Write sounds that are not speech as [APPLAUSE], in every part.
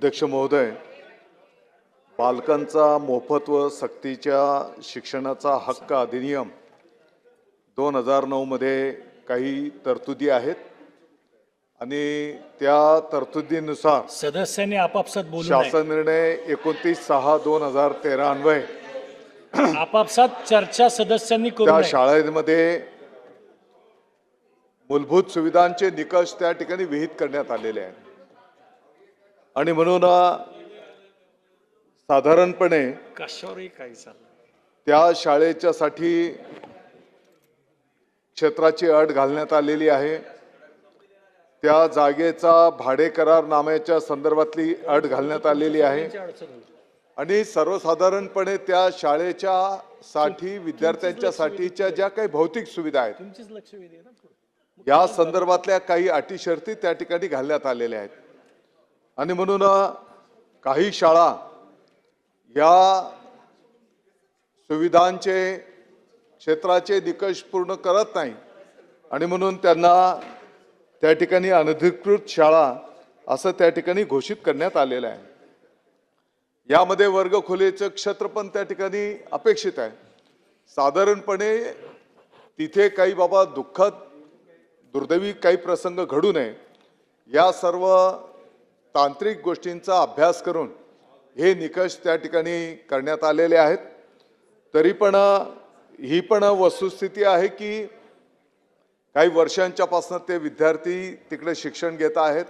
अध्यक्ष महोदय बालकांचा मोफत व सक्तीच्या शिक्षणाचा हक्क अधिनियम दोन हजार नऊमध्ये काही तरतुदी आहेत आणि त्या तरतुदीनुसार सदस्यांनी आपापसात बोलू शासन निर्णय एकोणतीस सहा दोन हजार तेरा अन्वये. [CLEARS THROAT] आपापसात चर्चा सदस्यांनी करू त्या नये. शाळेमध्ये मूलभूत सुविधांचे निकष त्या ठिकाणी विहित करण्यात आलेले आहेत. आणि म्हणून साधारणपणे कशावरही काही चाललं त्या शाळेच्या साठी क्षेत्राची अट घालण्यात आलेली आहे. त्या जागेचा भाडे करार नाम्याच्या संदर्भातली अट घालण्यात आलेली आहे. आणि सर्वसाधारणपणे त्या शाळेच्या साठी विद्यार्थ्यांच्या साठीच्या ज्या काही भौतिक सुविधा आहेत. या संदर्भातल्या काही अटी शर्ती त्या ठिकाणी घालण्यात आलेल्या आहेत. आणि म्हणून काही शाळा या सुविधांचे क्षेत्राचे निकष पूर्ण करत नाही. आणि म्हणून त्यांना त्या ठिकाणी अनधिकृत शाळा असं त्या ठिकाणी घोषित करण्यात आलेलं आहे. यामध्ये वर्गखोलीचं क्षेत्र पण त्या ठिकाणी अपेक्षित आहे. साधारणपणे तिथे काही बाबा दुःखद दुर्दैवी काही प्रसंग घडू नये. या सर्व तांत्रिक गोष्टींचा अभ्यास करून हे निकष त्या ठिकाणी करण्यात आलेले आहेत. तरी पण ही पण वस्तुस्थिती आहे की काही वर्षांच्यापासून ते विद्यार्थी तिकडे शिक्षण घेत आहेत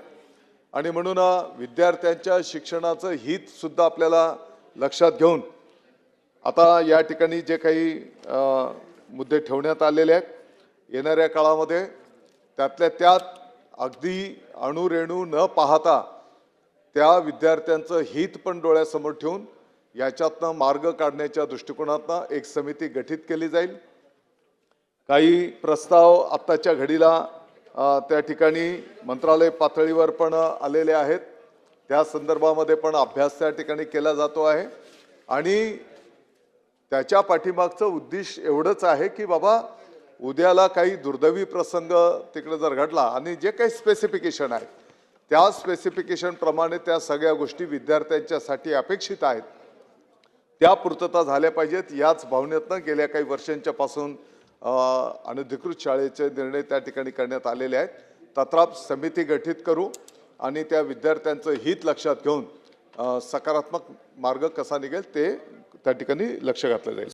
आणि म्हणून विद्यार्थ्यांच्या शिक्षणाचं हित सुद्धा आपल्याला लक्षात घेऊन आता या ठिकाणी जे काही मुद्दे ठेवण्यात आलेले आहेत येणाऱ्या काळामध्ये त्यातल्या त्यात अगदी अणुरेणू न पाहता त्या विद्यार्थ्यांचं हित पण डोळ्यासमोर ठेवून याच्यातनं मार्ग काढण्याच्या दृष्टिकोनातनं एक समिती गठीत केली जाईल. काही प्रस्ताव आत्ताच्या घडीला त्या ठिकाणी मंत्रालय पातळीवर पण आलेले आहेत. त्या संदर्भामध्ये पण अभ्यास त्या ठिकाणी केला जातो आहे. आणि त्याच्या पाठीमागचं उद्दिष्ट एवढंच आहे की बाबा उद्याला काही दुर्दैवी प्रसंग तिकडे जर घडला आणि जे काही स्पेसिफिकेशन आहेत त्या स्पेसिफिकेशनप्रमाणे त्या सगळ्या गोष्टी विद्यार्थ्यांच्यासाठी अपेक्षित आहेत. त्या पूर्तता झाल्या पाहिजेत. याच भावनेतनं गेल्या काही वर्षांच्यापासून अनधिकृत शाळेचे निर्णय त्या ठिकाणी करण्यात आलेले आहेत. तत्राप समिती गठीत करू आणि त्या विद्यार्थ्यांचं हित लक्षात घेऊन सकारात्मक मार्ग कसा निघेल ते त्या ठिकाणी लक्ष घातलं जाईल.